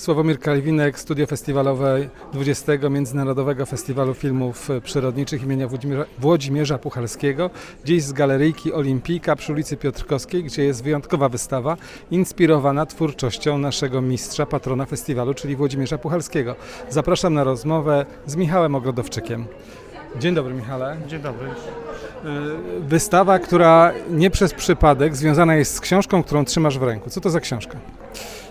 Sławomir Kalwinek, studio festiwalowe 20. Międzynarodowego Festiwalu Filmów Przyrodniczych imienia Włodzimierza, Włodzimierza Puchalskiego. Dziś z galeryjki Olimpijka przy ulicy Piotrkowskiej, gdzie jest wyjątkowa wystawa inspirowana twórczością naszego mistrza, patrona festiwalu, czyli Włodzimierza Puchalskiego. Zapraszam na rozmowę z Michałem Ogrodowczykiem. Dzień dobry Michale. Dzień dobry. Y, Wystawa, która nie przez przypadek związana jest z książką, którą trzymasz w ręku. Co to za książka?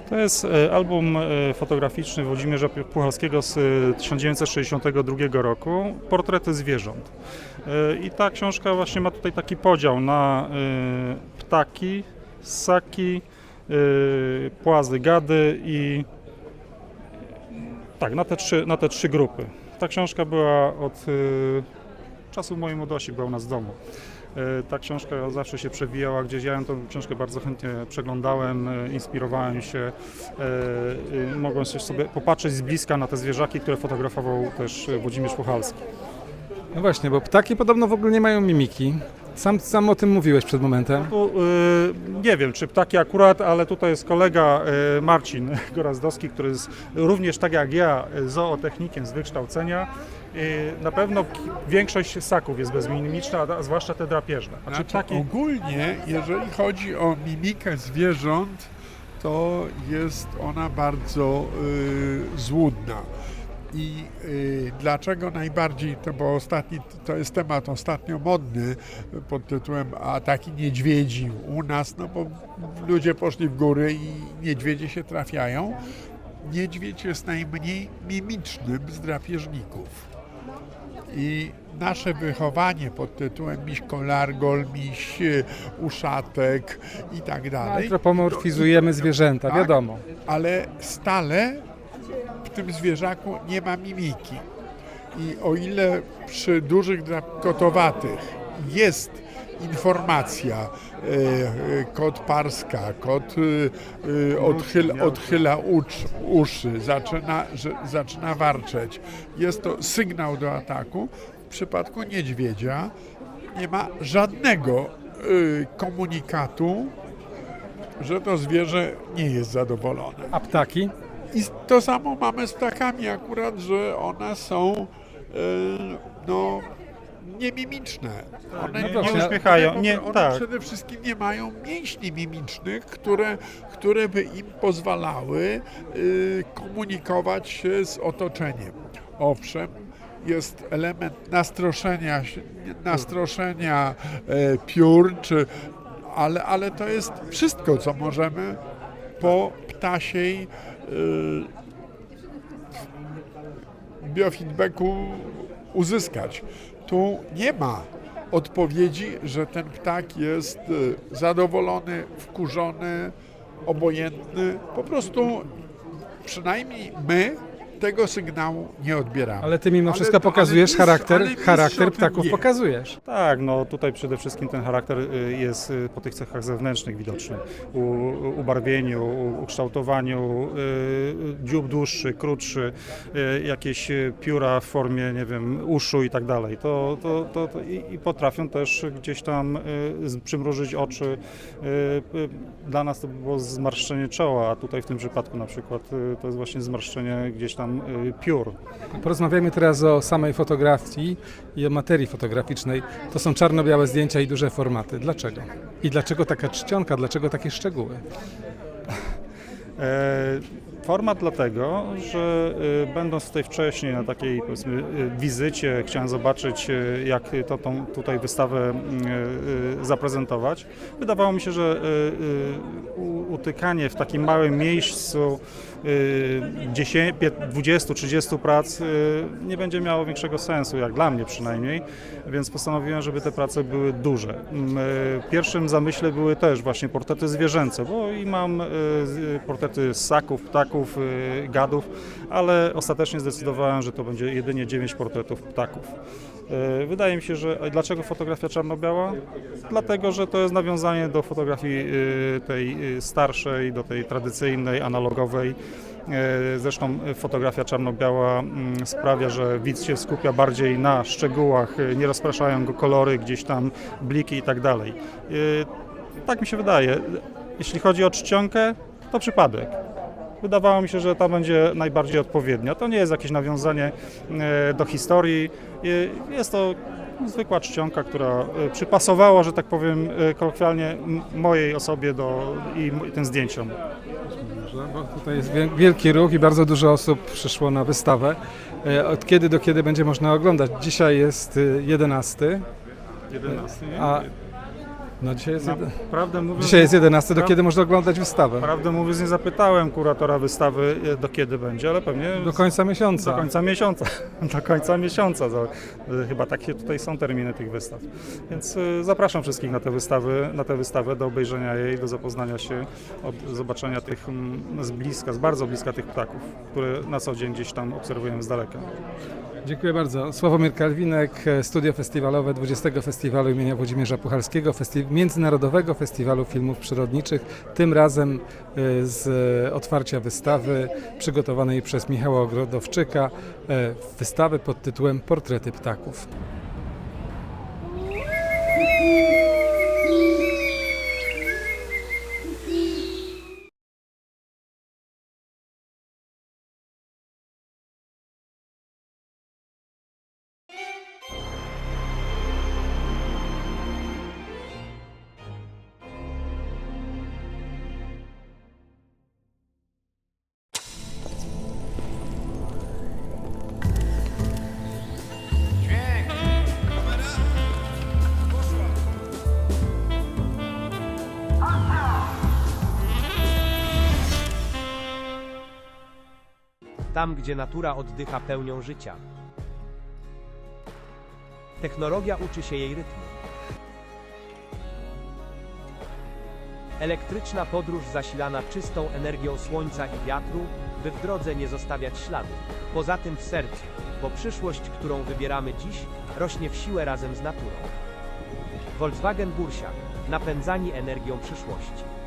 To jest e, album e, fotograficzny Włodzimierza Puchalskiego z e, 1962 roku, Portrety zwierząt. E, I ta książka właśnie ma tutaj taki podział na e, ptaki, ssaki, e, płazy, gady i tak, na te trzy, na te trzy grupy. Ta książka była od e, czasów mojej młodości, była u nas w domu. E, Ta książka zawsze się przewijała gdzieś. Ja ją tą książkę bardzo chętnie przeglądałem, e, inspirowałem się. e, Mogłem sobie popatrzeć z bliska na te zwierzaki, które fotografował też Włodzimierz Puchalski. No właśnie, bo ptaki podobno w ogóle nie mają mimiki. Sam, sam o tym mówiłeś przed momentem. Tu, e, nie wiem, czy ptaki akurat, ale tutaj jest kolega e, Marcin Gorazdowski, który jest również tak jak ja e, zootechnikiem z wykształcenia. E, Na pewno większość ssaków jest bezmimiczna, a zwłaszcza te drapieżne. Znaczy Znaczy, ptaki, ogólnie, jeżeli chodzi o mimikę zwierząt, to jest ona bardzo y, złudna. I y, dlaczego najbardziej, to bo ostatni, to jest temat ostatnio modny pod tytułem ataki niedźwiedzi u nas, no bo ludzie poszli w góry i niedźwiedzie się trafiają. Niedźwiedź jest najmniej mimicznym z drapieżników. I nasze wychowanie pod tytułem miś kolargol, miś y, uszatek i tak dalej. Antropomorfizujemy zwierzęta, Tak. wiadomo. Ale stale w tym zwierzaku nie ma mimiki. I o ile przy dużych drap- kotowatych jest informacja, e, e, kot parska, kot e, odchyla, odchyla ucz, uszy, zaczyna, zaczyna warczeć. Jest to sygnał do ataku. W przypadku niedźwiedzia nie ma żadnego komunikatu, że to zwierzę nie jest zadowolone. A ptaki? I to samo mamy z ptakami akurat, że one są e, no, niemimiczne. One nie- nie uśmiechają, nie- one tak. przede wszystkim nie mają mięśni mimicznych, które, które by im pozwalały y, komunikować się z otoczeniem. Owszem, jest element nastroszenia, nastroszenia e, piór, czy, ale, ale to jest wszystko, co możemy po ptasiej y, biofeedbacku uzyskać. Tu nie ma odpowiedzi, że ten ptak jest y, zadowolony, wkurzony, obojętny. Po prostu przynajmniej my tego sygnału nie odbieramy. Ale ty mimo wszystko ale pokazujesz charakter, ale charakter tym ptaków wie. pokazujesz. Tak, no tutaj przede wszystkim ten charakter y, jest y, po tych cechach zewnętrznych widoczny. U, ubarwieniu, ukształtowaniu, y, dziób dłuższy, krótszy, y, jakieś pióra w formie, nie wiem, uszu i tak dalej. To, to, to, to i, i potrafią też gdzieś tam y, przymrużyć oczy. Y, y, Dla nas to by było zmarszczenie czoła, a tutaj w tym przypadku na przykład y, to jest właśnie zmarszczenie gdzieś tam y, piór. Porozmawiajmy teraz o samej fotografii i o materii fotograficznej. To są czarno-białe zdjęcia i duże formaty. Dlaczego? I dlaczego taka czcionka, dlaczego takie szczegóły? E, Format dlatego, że e, będąc tutaj wcześniej na takiej powiedzmy e, wizycie, chciałem zobaczyć jak to, tą tutaj wystawę mm, zaprezentować. Wydawało mi się, że utykanie w takim małym miejscu e, 10, 20, 30 prac e, nie będzie miało większego sensu, jak dla mnie przynajmniej, więc postanowiłem, żeby te prace były duże. Mm, W pierwszym zamyśle były też właśnie portrety zwierzęce, bo i mam portrety ssaków, ptaków, gadów, ale ostatecznie zdecydowałem, że to będzie jedynie 9 portretów ptaków. E, Wydaje mi się, że dlaczego fotografia czarno-biała? Dlatego, że to jest nawiązanie do fotografii e, tej e, starszej, do tej tradycyjnej, analogowej. Zresztą fotografia czarno-biała mm, sprawia, że widz się skupia bardziej na szczegółach, nie rozpraszają go kolory, gdzieś tam bliki i tak dalej. Tak mi się wydaje. Jeśli chodzi o czcionkę, to przypadek. Wydawało mi się, że ta będzie najbardziej odpowiednia. To nie jest jakieś nawiązanie e, do historii, jest to zwykła czcionka, która e, przypasowała, że tak powiem e, kolokwialnie, mojej osobie do, i tym zdjęciom. Bo tutaj jest wie- wielki ruch i bardzo dużo osób przyszło na wystawę. Od kiedy do kiedy będzie można oglądać? Dzisiaj jest y, 11, 11. a no dzisiaj jest, jed... Mówiąc, dzisiaj jest 11, do Pra- kiedy można oglądać wystawę? Prawdę mówiąc, nie zapytałem kuratora wystawy, e, do kiedy będzie, ale pewnie Do końca do miesiąca. końca miesiąca. Do końca miesiąca. E, Chyba takie tutaj są terminy tych wystaw. Więc e, zapraszam wszystkich na tę wystawę, na tę wystawę do obejrzenia jej, do zapoznania się, od zobaczenia tych z bliska, z bardzo bliska tych ptaków, które na co dzień gdzieś tam obserwujemy z daleka. Dziękuję bardzo. Sławomir Kalwinek, studio festiwalowe 20. Festiwalu imienia Włodzimierza Puchalskiego, festi Międzynarodowego Festiwalu Filmów Przyrodniczych, tym razem e, z e, otwarcia wystawy przygotowanej przez Michała Ogrodowczyka, e, wystawy pod tytułem Portrety ptaków. Tam gdzie natura oddycha pełnią życia. Technologia uczy się jej rytmu. Elektryczna podróż zasilana czystą energią słońca i wiatru, by w drodze nie zostawiać śladu. Poza tym w sercu, bo przyszłość, którą wybieramy dziś, rośnie w siłę razem z naturą. Volkswagen Bursiak, napędzani energią przyszłości.